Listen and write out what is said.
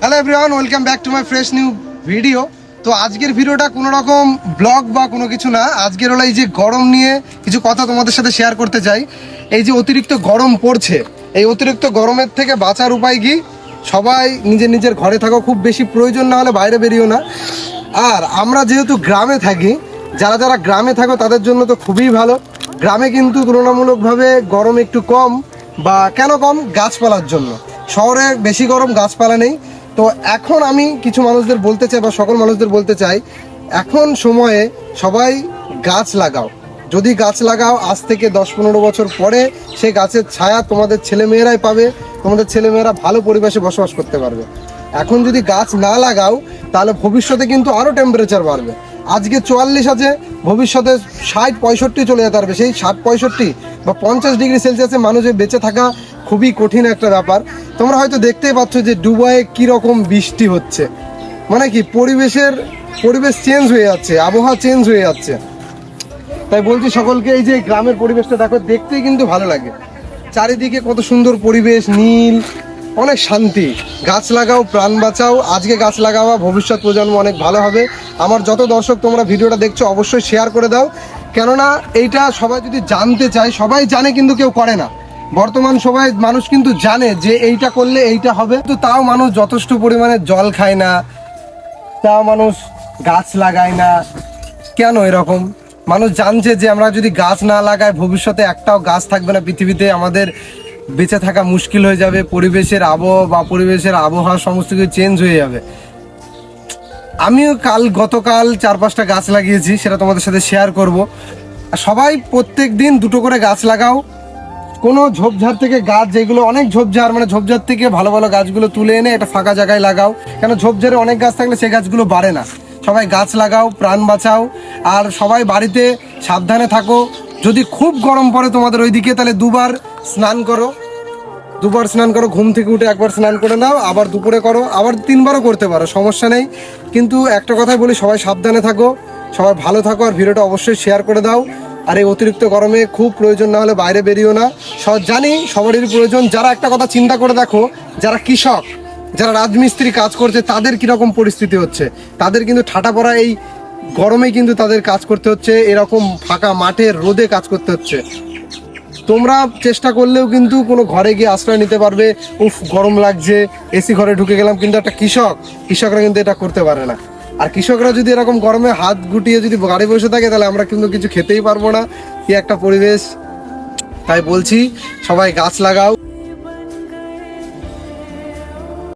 Hello everyone welcome back to my fresh new video তো আজকের ভিডিওটা কোনো রকম ব্লগ বা কোনো কিছু না। আজকের হলো এই যে গরম নিয়ে কিছু কথা তোমাদের সাথে শেয়ার করতে চাই। এই যে অতিরিক্ত গরম পড়ছে, এই অতিরিক্ত গরমের থেকে বাঁচার উপায় কি? সবাই নিজের নিজের ঘরে থাকো, খুব বেশি প্রয়োজন না হলে বাইরে বেরিও না। আর আমরা যেহেতু গ্রামে থাকি, যারা যারা গ্রামে থাকো তাদের জন্য তো খুবই ভালো। গ্রামে কিন্তু তুলনামূলকভাবে গরম একটু কম বা কেন কম? গাছপালার জন্য। শহরে বেশি গরম, গাছপালা নেই। তো এখন আমি কিছু মানুষদের বলতে চাই বা সকল মানুষদের বলতে চাই, এখন সময়ে সবাই গাছ লাগাও। যদি গাছ লাগাও, আজ থেকে দশ পনেরো বছর পরে সেই গাছের ছায়া তোমাদের ছেলেমেয়েরাই পাবে, তোমাদের ছেলেমেয়েরা ভালো পরিবেশে বসবাস করতে পারবে। এখন যদি গাছ না লাগাও, তাহলে ভবিষ্যতে কিন্তু আরও টেম্পারেচার বাড়বে। আজকে চুয়াল্লিশ আছে, ভবিষ্যতে ষাট পঁয়ষট্টি চলে যেতে পারবে। সেই ষাট পঁয়ষট্টি বা পঞ্চাশ ডিগ্রি সেলসিয়াসে মানুষের বেঁচে থাকা খুবই কঠিন একটা ব্যাপার। তোমরা হয়তো দেখতেই পাচ্ছ যে দুবাইয়ে কীরকম বৃষ্টি হচ্ছে। মানে কি, পরিবেশের, পরিবেশ চেঞ্জ হয়ে যাচ্ছে, আবহাওয়া চেঞ্জ হয়ে যাচ্ছে। তাই বলছি সকলকে, এই যে গ্রামের পরিবেশটা দেখো, দেখতেই কিন্তু ভালো লাগে। চারিদিকে কত সুন্দর পরিবেশ, নীল, অনেক শান্তি। গাছ লাগাও, প্রাণ বাঁচাও। আজকে গাছ লাগাওয়া ভবিষ্যৎ প্রজন্ম অনেক ভালো হবে। আমার যত দর্শক তোমরা ভিডিওটা দেখছ, অবশ্যই শেয়ার করে দাও। কেননা, এইটা সবাই যদি জানতে চায়, সবাই জানে কিন্তু কেউ করে না। বর্তমান সবাই মানুষ কিন্তু জানে যে এইটা করলে এইটা হবে। তো তাও মানুষ যথেষ্ট পরিমাণে জল খায় না, তাও মানুষ গাছ লাগায় না। কেন এরকম? মানুষ জানছে যে আমরা যদি গাছ না লাগাই, ভবিষ্যতে একটাও গাছ থাকবে না। পৃথিবীতে আমাদের বেঁচে থাকা মুশকিল হয়ে যাবে, পরিবেশের আবহাওয়া বা পরিবেশের আবহাওয়া সমস্ত কিছু চেঞ্জ হয়ে যাবে। আমিও কাল, গতকাল চার পাঁচটা গাছ লাগিয়েছি, সেটা তোমাদের সাথে শেয়ার করব। সবাই প্রত্যেক দিন দুটো করে গাছ লাগাও। কোনো ঝোপঝাড় থেকে গাছ যেগুলো অনেক ঝোপঝাড় মানে ঝোপঝাড় থেকে ভালো ভালো গাছগুলো তুলে এনে একটা ফাঁকা জায়গায় লাগাও। কেন ঝোপঝাড়ে অনেক গাছ থাকলে সেই গাছগুলো বাড়ে না। সবাই গাছ লাগাও, প্রাণ বাঁচাও। আর সবাই বাড়িতে সাবধানে থাকো। যদি খুব গরম পড়ে তোমাদের ওইদিকে, তাহলে দুবার স্নান করো। দুবার স্নান করো, ঘুম থেকে উঠে একবার স্নান করে নাও, আবার দুপুরে করো, আবার তিনবারও করতে পারো, সমস্যা নেই। কিন্তু একটা কথাই বলি, সবাই সাবধানে থাকো, সবাই ভালো থাকো, আর ভিডিওটা অবশ্যই শেয়ার করে দাও। আর এই অতিরিক্ত গরমে খুব প্রয়োজন না হলে বাইরে বেরিও না। সব জানি, সবারই প্রয়োজন। যারা একটা কথা চিন্তা করে দেখো, যারা কৃষক, যারা রাজমিস্ত্রি কাজ করছে, তাদের কীরকম পরিস্থিতি হচ্ছে? তাদের কিন্তু ঠাটা পড়া এই গরমে কিন্তু তাদের কাজ করতে হচ্ছে। এরকম ফাঁকা মাঠে, রোদে কাজ করতে হচ্ছে। তোমরা চেষ্টা করলেও কিন্তু কোনো ঘরে গিয়ে আশ্রয় নিতে পারবে। উফ, গরম লাগছে, এসি ঘরে ঢুকে গেলাম। কিন্তু একটা কৃষক, কৃষকরা কিন্তু এটা করতে পারে না। আর কৃষকরা যদি এরকম গরমে হাত গুটিয়ে যদি গাড়ি বসে থাকে, তাহলে আমরা কিন্তু কিছু খেতেই পারব না। কি একটা পরিবেশ। তাই বলছি, সবাই গাছ লাগাও।